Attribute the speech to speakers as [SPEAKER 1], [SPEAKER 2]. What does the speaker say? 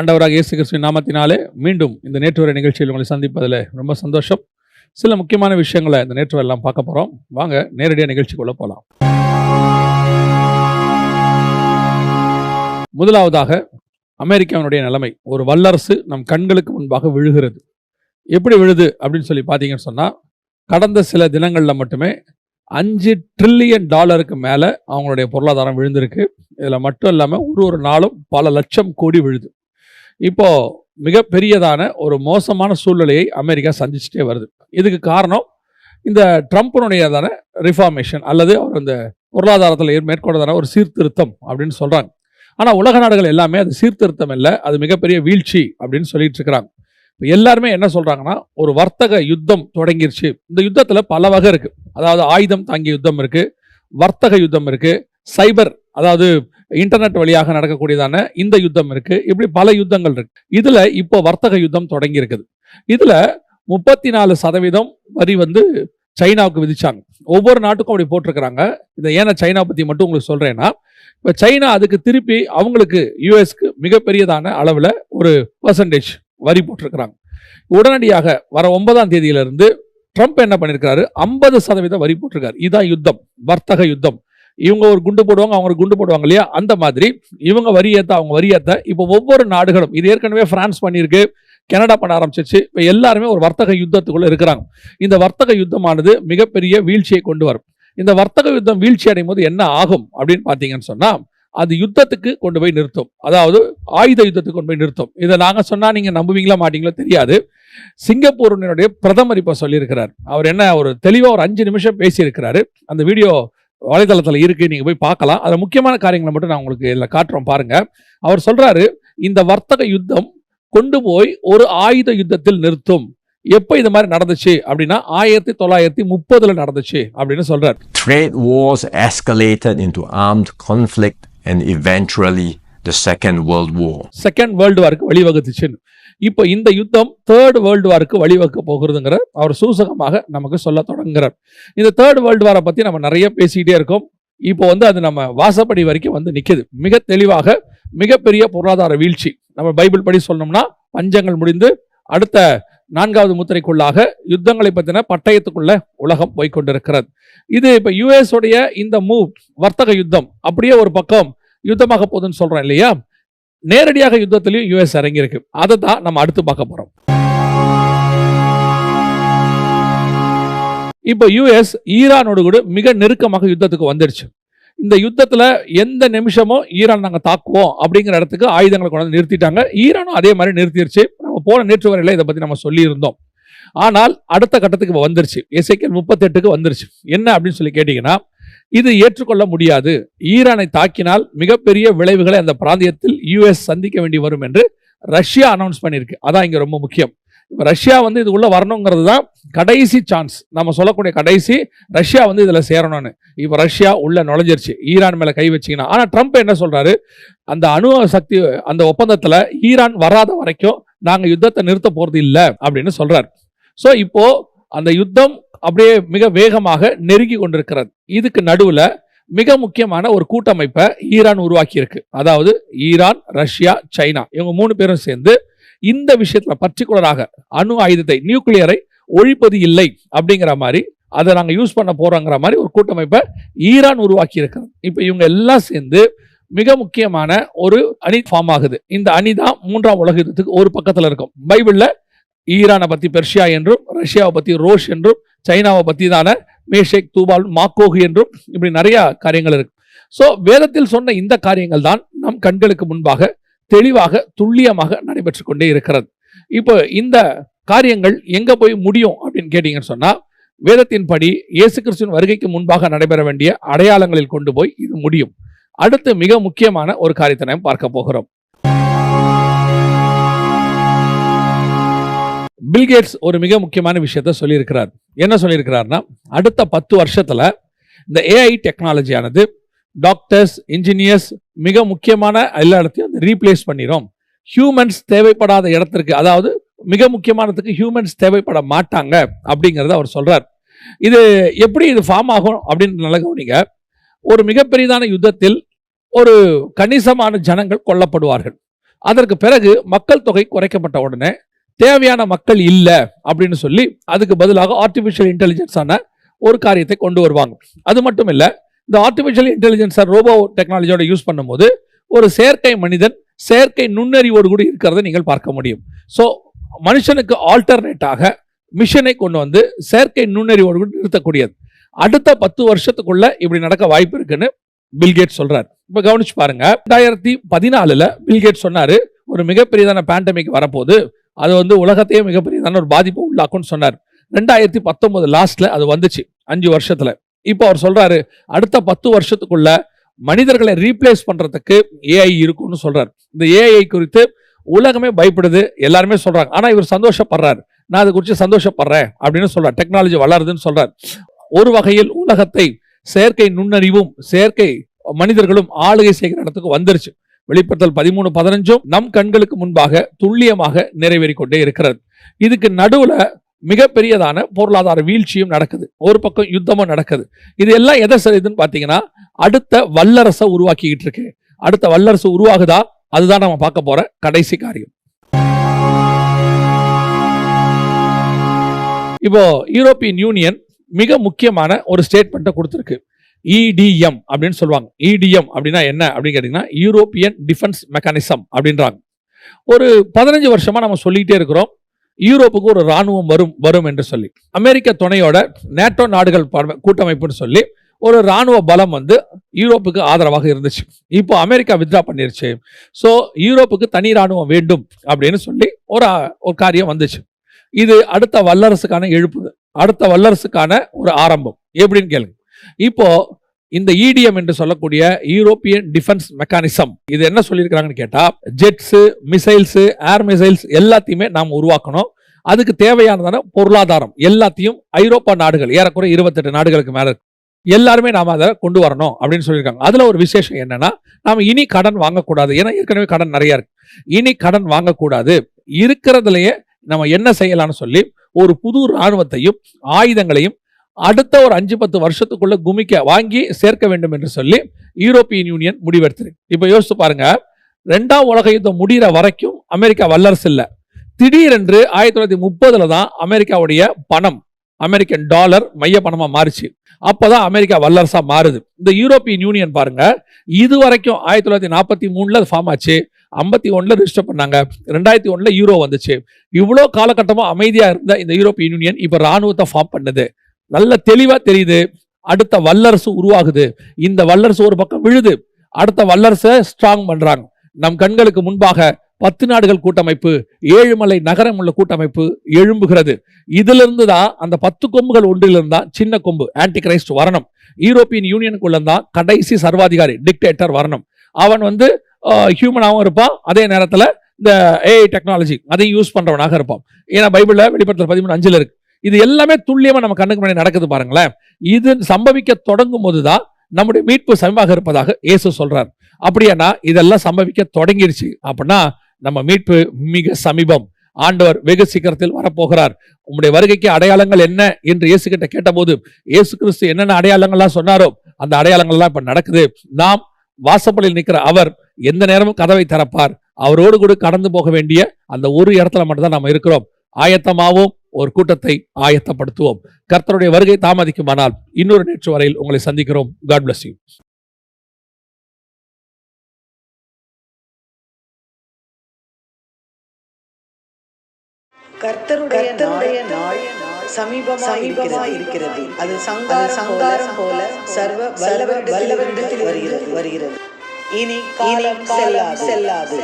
[SPEAKER 1] ஆண்டவராக இயேசு கிறிஸ்துவின் நாமத்தினாலே மீண்டும் இந்த நேற்று வரை நிகழ்ச்சியில் உங்களை சந்திப்பதில் ரொம்ப சந்தோஷம். சில முக்கியமான விஷயங்களை இந்த நேற்று எல்லாம் பார்க்க போகிறோம் வாங்க நேரடியாக நிகழ்ச்சிக்குள்ளே போகலாம். முதலாவதாக அமெரிக்காவினுடைய நிலைமை. ஒரு வல்லரசு நம் கண்களுக்கு முன்பாக விழுகிறது. எப்படி விழுது அப்படின்னு சொல்லி பார்த்தீங்கன்னு சொன்னால் கடந்த சில தினங்களில் மட்டுமே அஞ்சு ட்ரில்லியன் டாலருக்கு மேலே அவங்களுடைய பொருளாதாரம் விழுந்திருக்கு. இதில் மட்டும் இல்லாமல் ஒரு ஒரு நாளும் பல லட்சம் கோடி விழுது. இப்போ மிகப்பெரியதான ஒரு மோசமான சூழ்நிலையை அமெரிக்கா சந்திச்சுட்டே வருது. இதுக்கு காரணம் இந்த ட்ரம்ப்பினுடையதான ரிஃபார்மேஷன் அல்லது அவர் இந்த பொருளாதாரத்தில் மேற்கொண்டதான ஒரு சீர்திருத்தம் அப்படின்னு சொல்கிறாங்க ஆனால் உலக நாடுகள் எல்லாமே அது சீர்திருத்தம் இல்லை அது மிகப்பெரிய வீழ்ச்சி அப்படின்னு சொல்லிட்டு இருக்கிறாங்க. இப்போ எல்லாருமே என்ன சொல்கிறாங்கன்னா ஒரு வர்த்தக யுத்தம் தொடங்கிருச்சு. இந்த யுத்தத்தில் பல வகை இருக்குது அதாவது ஆயுதம் தாங்கிய யுத்தம் இருக்குது வர்த்தக யுத்தம் இருக்குது சைபர் அதாவது இன்டர்நெட் வழியாக நடக்கக்கூடியதான இந்த யுத்தம் இருக்கு. இப்படி பல யுத்தங்கள் இருக்கு. இதுல இப்போ வர்த்தக யுத்தம் தொடங்கி இருக்குது. இதுல முப்பத்தி நாலு சதவீதம் வரி வந்து சைனாவுக்கு விதிச்சாங்க. ஒவ்வொரு நாட்டுக்கும் அப்படி போட்டிருக்கிறாங்க. இதை ஏன்னா சைனா பத்தி மட்டும் உங்களுக்கு சொல்றேன்னா இப்போ சைனா அதுக்கு திருப்பி அவங்களுக்கு யூஎஸ்க்கு மிகப்பெரியதான அளவில் ஒரு பர்சன்டேஜ் வரி போட்டிருக்கிறாங்க. உடனடியாக வர ஒன்பதாம் தேதியிலிருந்து ட்ரம்ப் என்ன பண்ணியிருக்காரு ஐம்பது சதவீதம் வரி போட்டிருக்காரு. இதுதான் யுத்தம். வர்த்தக யுத்தம். இவங்க ஒரு குண்டு போடுவாங்க அவங்க ஒரு குண்டு போடுவாங்க இல்லையா? அந்த மாதிரி இவங்க வரி ஏற்ற அவங்க வரி ஏற்ற இப்போ ஒவ்வொரு நாடுகளும் இது ஏற்கனவே பிரான்ஸ் பண்ணியிருக்கு கனடா பண்ண ஆரம்பிச்சிச்சு இப்போ எல்லாருமே ஒரு வர்த்தக யுத்தத்துக்குள்ளே இருக்கிறாங்க. இந்த வர்த்தக யுத்தமானது மிகப்பெரிய வீழ்ச்சியை கொண்டு வரும். இந்த வர்த்தக யுத்தம் வீழ்ச்சி அடையும் போது என்ன ஆகும் அப்படின்னு பார்த்தீங்கன்னு சொன்னால் அது யுத்தத்துக்கு கொண்டு போய் நிறுத்தும். அதாவது ஆயுத யுத்தத்துக்கு கொண்டு போய் நிறுத்தும். இதை நாங்கள் சொன்னால் நீங்கள் நம்புவீங்களா மாட்டீங்களோ தெரியாது. சிங்கப்பூரினுடைய பிரதமர் இப்போ சொல்லியிருக்கிறார். அவர் என்ன ஒரு தெளிவாக ஒரு அஞ்சு நிமிஷம் பேசியிருக்கிறாரு. அந்த வீடியோ வலைதளத்தில் இருக்கு நீங்க போய் பார்க்கலாம். அதில் முக்கியமான காரியங்களை மட்டும் நான் உங்களுக்கு இதில் காட்டுறோம் பாருங்க. அவர் சொல்றாரு இந்த வர்த்தக யுத்தம் கொண்டு போய் ஒரு ஆயுத யுத்தத்தில் நிறுத்தும். எப்போ இது மாதிரி நடந்துச்சு அப்படின்னா ஆயிரத்தி தொள்ளாயிரத்தி முப்பதுல நடந்துச்சு அப்படின்னு சொல்றாரு.
[SPEAKER 2] Trade wars escalated into armed conflict and eventually the Second World War.
[SPEAKER 1] Second world வாருக்கு வழிவகுத்துச்சுன்னு. இப்போ இந்த யுத்தம் தேர்ட் வேர்ல்டு வாருக்கு வழிவகுக்க போகிறதுங்கிற அவர் சூசகமாக நமக்கு சொல்ல தொடங்குகிறார். இந்த தேர்ட் வேர்ல்டு வாரை பற்றி நம்ம நிறைய பேசிக்கிட்டே இருக்கோம். இப்போ வந்து அது நம்ம வாசப்படி வரைக்கும் வந்து நிற்கிது மிக தெளிவாக மிகப்பெரிய பொருளாதார வீழ்ச்சி. நம்ம பைபிள் படி சொன்னோம்னா பஞ்சங்கள் முடிந்து அடுத்த நான்காவது முத்திரைக்குள்ளாக யுத்தங்களை பற்றின பட்டயத்துக்குள்ள உலகம் போய்கொண்டிருக்கிறது இது இப்போ யுஎஸ் உடைய இந்த மூவ் வர்த்தக யுத்தம் அப்படியே ஒரு பக்கம் யுத்தமாக போகுதுன்னு சொல்கிறோம் இல்லையா? நேரடியாக யுத்தத்திலையும் யுஎஸ் இறங்கியிருக்கு அதை தான் நம்ம அடுத்து பார்க்க போறோம். இப்போ யுஎஸ் ஈரானோடு கூட மிக நெருக்கமாக யுத்தத்துக்கு வந்துடுச்சு இந்த யுத்தத்தில் எந்த நிமிஷமும் ஈரான் நாங்கள் தாக்குவோம் அப்படிங்கிற இடத்துக்கு ஆயுதங்களை கொண்டு நிறுத்திட்டாங்க. ஈரானும் அதே மாதிரி நிறுத்திடுச்சு நம்ம போன நேற்று வரையில் இதை பற்றி நம்ம சொல்லியிருந்தோம். ஆனால் அடுத்த கட்டத்துக்கு இப்போ வந்துருச்சு. எஸ்ஐக்கல் முப்பத்தெட்டுக்கு வந்துருச்சு. என்ன அப்படின்னு சொல்லி கேட்டிங்கன்னா இது ஏற்றுக்கொள்ள முடியாது. ஈரானை தாக்கினால் மிகப்பெரிய விளைவுகளை அந்த பிராந்தியத்தில் யுஎஸ் சந்திக்க வேண்டி வரும் என்று ரஷ்யா அனௌன்ஸ் பண்ணியிருக்கு. அதான் இங்கே ரொம்ப முக்கியம். இப்போ ரஷ்யா வந்து இது உள்ள வரணுங்கிறது தான் கடைசி சான்ஸ் நம்ம சொல்லக்கூடிய கடைசி ரஷ்யா வந்து இதில் சேரணும்னு. இப்போ ரஷ்யா உள்ள நுழைஞ்சிருச்சு. ஈரான் மேலே கை வச்சிங்கன்னா ஆனால் ட்ரம்ப் என்ன சொல்கிறாரு அந்த அணு சக்தி அந்த ஒப்பந்தத்தில் ஈரான் வராத வரைக்கும் நாங்கள் யுத்தத்தை நிறுத்த போகிறது இல்லை அப்படின்னு சொல்கிறார் ஸோ இப்போது அந்த யுத்தம் அப்படியே மிக வேகமாக நெருங்கி கொண்டிருக்கிறது. இதுக்கு நடுவில் மிக முக்கியமான ஒரு கூட்டமைப்பை ஈரான் உருவாக்கி இருக்கு அதாவது ஈரான் ரஷ்யா சைனா இவங்க மூணு பேரும் சேர்ந்து இந்த விஷயத்துல பர்டிகுலராக அணு ஆயுதத்தை நியூக்ளியரை ஒழிப்பது இல்லை அப்படிங்கிற மாதிரி அதை நாங்கள் யூஸ் பண்ண போறோங்கிற மாதிரி ஒரு கூட்டமைப்பை ஈரான் உருவாக்கி இருக்கிறது இப்போ இவங்க எல்லாம் சேர்ந்து மிக முக்கியமான ஒரு அணி ஃபார்ம் ஆகுது. இந்த அணி தான் மூன்றாம் உலக யுத்தத்துக்கு ஒரு பக்கத்தில் இருக்கும். பைபிளில் ஈரானை பற்றி பெர்ஷியா என்றும் ரஷ்யாவை பற்றி ரோஷ் என்றும் சைனாவை பற்றி தான மேஷேக் தூபால் மாக்கோகு என்றும் இப்படி நிறைய காரியங்கள் இருக்கு. ஸோ வேதத்தில் சொன்ன இந்த காரியங்கள் தான் நம் கண்களுக்கு முன்பாக தெளிவாக துல்லியமாக நடைபெற்று கொண்டே இருக்கிறது. இப்போ இந்த காரியங்கள் எங்கே போய் முடியும் அப்படின்னு கேட்டீங்கன்னு சொன்னால் வேதத்தின்படி இயேசு கிறிஸ்துவின் வருகைக்கு முன்பாக நடைபெற வேண்டிய அடையாளங்களில் கொண்டு போய் இது முடியும். அடுத்து மிக முக்கியமான ஒரு காரியத்தை நாம் பார்க்க போகிறோம். பில்கேட்ஸ் ஒரு மிக முக்கியமான விஷயத்த சொல்லியிருக்கிறார். என்ன சொல்லியிருக்கிறார்னா அடுத்த பத்து வருஷத்தில் இந்த ஏஐ டெக்னாலஜியானது டாக்டர்ஸ் இன்ஜினியர்ஸ் மிக முக்கியமான எல்லா இடத்தையும் ரீப்ளேஸ் பண்ணிடும் ஹியூமன்ஸ் தேவைப்படாத இடத்திற்கு அதாவது மிக முக்கியமானதுக்கு ஹியூமன்ஸ் தேவைப்பட மாட்டாங்க அப்படிங்கிறத அவர் சொல்கிறார் இது எப்படி இது ஃபார்ம் ஆகும் அப்படின்னு நல்ல கவனிங்க. ஒரு மிகப்பெரியதான யுத்தத்தில் ஒரு கணிசமான ஜனங்கள் கொல்லப்படுவார்கள். அதற்கு பிறகு மக்கள் தொகை குறைக்கப்பட்ட உடனே தேவையான மக்கள் இல்லை அப்படின்னு சொல்லி அதுக்கு பதிலாக ஆர்டிஃபிஷியல் இன்டெலிஜென்ஸான ஒரு காரியத்தை கொண்டு வருவாங்க. அது மட்டும் இல்லை இந்த ஆர்டிஃபிஷியல் இன்டெலிஜென்ஸை ரோபோ டெக்னாலஜியோட யூஸ் பண்ணும்போது ஒரு செயற்கை மனிதன் செயற்கை நுண்ணறிவோடு கூட இருக்கிறத நீங்கள் பார்க்க முடியும். ஸோ மனுஷனுக்கு ஆல்டர்னேட்டாக மிஷனை கொண்டு வந்து செயற்கை நுண்ணறிவோடு கூட நிறுத்தக்கூடியது. அடுத்த பத்து வருஷத்துக்குள்ள இப்படி நடக்க வாய்ப்பு இருக்குன்னு பில்கேட் சொல்றாரு. இப்போ கவனிச்சு பாருங்க ரெண்டாயிரத்தி பதினாலுல பில்கேட் சொன்னாரு ஒரு மிகப்பெரியதான பேண்டமிக் வரப்போது அது வந்து உலகத்தையே மிகப்பெரியதான ஒரு பாதிப்பு உள்ளாக்கும்னு சொன்னார். ரெண்டாயிரத்தி பத்தொன்பது லாஸ்ட்ல அது வந்துச்சு அஞ்சு வருஷத்துல. இப்போ அவர் சொல்றாரு அடுத்த பத்து வருஷத்துக்குள்ள மனிதர்களை ரீப்ளேஸ் பண்றதுக்கு ஏஐ இருக்கும்னு சொல்றார். இந்த ஏஐ குறித்து உலகமே பயப்படுது எல்லாருமே சொல்றாங்க. ஆனா இவர் சந்தோஷப்படுறாரு. நான் அதை குறித்து சந்தோஷப்படுறேன் அப்படின்னு சொல்றார். டெக்னாலஜி வளருதுன்னு சொல்றார். ஒரு வகையில் உலகத்தை செயற்கை நுண்ணறிவும் செயற்கை மனிதர்களும் ஆளுகை செய்கிற இடத்துக்கு வந்துருச்சு. வெளிப்படுத்தல் பதிமூணு பதினஞ்சும் நம் கண்களுக்கு முன்பாக துல்லியமாக நிறைவேறி கொண்டே இருக்கிறது. இதுக்கு நடுவுல மிகப்பெரியதான பொருளாதார வீழ்ச்சியும் நடக்குது. ஒரு பக்கம் யுத்தமும் நடக்குது. இது எல்லாம் எதை செய்யுதுன்னு பார்த்தீங்கன்னா அடுத்த வல்லரசை உருவாக்கிக்கிட்டு இருக்கு. அடுத்த வல்லரசு உருவாகுதா? அதுதான் நம்ம பார்க்க போற கடைசி காரியம். இப்போ யூரோப்பியன் யூனியன் மிக முக்கியமான ஒரு ஸ்டேட்மெண்ட்டை கொடுத்துருக்கு. இடிஎம் அப்படின்னு சொல்லுவாங்க. இடிஎம் அப்படின்னா என்ன அப்படின்னு கேட்டிங்கன்னா யூரோப்பியன் டிஃபென்ஸ் மெக்கானிசம் அப்படின்றாங்க. ஒரு பதினஞ்சு வருஷமாக நம்ம சொல்லிக்கிட்டே இருக்கிறோம். யூரோப்புக்கு ஒரு ராணுவம் வரும் வரும் என்று சொல்லி. அமெரிக்க துணையோட நேட்டோ நாடுகள் கூட்டமைப்புன்னு சொல்லி ஒரு ராணுவ பலம் வந்து யூரோப்புக்கு ஆதரவாக இருந்துச்சு. இப்போ அமெரிக்கா வித்ரா பண்ணிருச்சு. ஸோ யூரோப்புக்கு தனி ராணுவம் வேண்டும் அப்படின்னு சொல்லி ஒரு ஒரு காரியம் வந்துச்சு. இது அடுத்த வல்லரசுக்கான எழுப்புது அடுத்த வல்லரசுக்கான ஒரு ஆரம்பம். எப்படின்னு கேளுங்க. இப்போ இந்த இடிஎம் என்று சொல்லக்கூடிய யூரோப்பியன் டிஃபென்ஸ் மெக்கானிசம் இது என்ன சொல்லியிருக்கிறாங்கன்னு கேட்டால் ஜெட்ஸு மிசைல்ஸு ஏர் மிசைல்ஸ் எல்லாத்தையுமே நாம் உருவாக்கணும். அதுக்கு தேவையானதான பொருளாதாரம் எல்லாத்தையும் ஐரோப்பா நாடுகள் ஏறக்குறைய இருபத்தெட்டு நாடுகளுக்கு மேலே எல்லாருமே நாம் அதை கொண்டு வரணும் அப்படின்னு சொல்லியிருக்காங்க. அதில் ஒரு விசேஷம் என்னன்னா நாம் இனி கடன் வாங்கக்கூடாது. ஏன்னா ஏற்கனவே கடன் நிறையா இருக்கு. இனி கடன் வாங்கக்கூடாது. இருக்கிறதுலையே நம்ம என்ன செய்யலாம்னு சொல்லி ஒரு புது ராணுவத்தையும் ஆயுதங்களையும் அடுத்த ஒரு அஞ்சு பத்து வருஷத்துக்குள்ள குமிக்க வாங்கி சேர்க்க வேண்டும் என்று சொல்லி யூரோப்பியன் யூனியன் முடிவெடுத்திருக்கு. இப்போ யோசிச்சு பாருங்க. ரெண்டாம் உலக யுத்தம் முடிகிற வரைக்கும் அமெரிக்கா வல்லரசு இல்லை. திடீரென்று ஆயிரத்தி தொள்ளாயிரத்தி முப்பதுல தான் அமெரிக்காவுடைய பணம் அமெரிக்கன் டாலர் மைய பணமா மாறுச்சு. அப்பதான் அமெரிக்கா வல்லரசா மாறுது. இந்த யூரோப்பியன் யூனியன் பாருங்க. இது வரைக்கும் ஆயிரத்தி தொள்ளாயிரத்தி நாற்பத்தி மூணுல ஃபார்ம் ஆச்சு. ஐம்பத்தி ஒன்றில் ரிஜிஸ்டர் பண்ணாங்க. ரெண்டாயிரத்தி ஒன்றில் யூரோ வந்துச்சு. இவ்வளோ காலகட்டமாக அமைதியாக இருந்த இந்த யூரோப்பியன் யூனியன் இப்போ ராணுவத்தை ஃபார்ம் பண்ணுது. நல்ல தெளிவா தெரியுது. அடுத்த வல்லரசு உருவாகுது. இந்த வல்லரசு ஒரு பக்கம் விழுது. அடுத்த வல்லரசை ஸ்ட்ராங் பண்றாங்க. நம் கண்களுக்கு முன்பாக பத்து நாடுகள் கூட்டமைப்பு ஏழுமலை நகரம் உள்ள கூட்டமைப்பு எழும்புகிறது. இதிலிருந்து தான் அந்த பத்து கொம்புகள் ஒன்றிலிருந்து தான் சின்ன கொம்பு ஆன்டி கிரைஸ்ட் வரணும். யூரோப்பியன் யூனியனுக்குள்ள தான் கடைசி சர்வாதிகாரி டிக்டேட்டர் வரணும். அவன் வந்து ஹியூமனாகவும் இருப்பான். அதே நேரத்தில் இந்த ஏஐ டெக்னாலஜி அதையும் யூஸ் பண்ணுறவனாக இருப்பான். ஏன்னா பைபிளில் வெளிப்படுத்தல் பதிமூணு அஞ்சில் இருக்கு. இது எல்லாமே துல்லியமா நம்ம கண்ணுக்கு முன்னாடி நடக்குது பாருங்களேன். இது சம்பவிக்க தொடங்கும் போதுதான் நம்முடைய மீட்பு சமமாக இருப்பதாக இயேசு சொல்றார். அப்படியானா இதெல்லாம் சம்பவிக்க தொடங்கிருச்சு அப்படின்னா நம்ம மீட்பு மிக சமீபம். ஆண்டவர் வெகு சீக்கிரத்தில் வரப்போகிறார். உங்களுடைய வருகைக்கு அடையாளங்கள் என்ன என்று இயேசு கிட்ட கேட்டபோது இயேசு கிறிஸ்து என்னென்ன அடையாளங்கள்லாம் சொன்னாரோ அந்த அடையாளங்கள்லாம் இப்ப நடக்குது. நாம் வாசப்படியில் நிற்கிற அவர் எந்த நேரமும் கதவை திறப்பார். அவரோடு கூட கடந்து போக வேண்டிய அந்த ஒரு இடத்துல மட்டும்தான் நம்ம இருக்கிறோம். ஆயத்தமாகவும் ஒரு கூட்டத்தை ஆயத்தப்படுத்துவோம். கர்த்தருடைய வருகை தாமதிக்குமானால் இன்னொரு நேற்று வரையில் உங்களை சந்திக்கிறோம். காட் bless யூ
[SPEAKER 3] கர்த்தருடைய கர்த்தருடைய நாள் சமீபமாக இருக்கிறது. அது சங்காரம் சங்காரம் போல சர்வ வல்லவரிடத்தில் வருகிறது. வருகிறது. இனி காலம் செல்லாது. செல்லாது.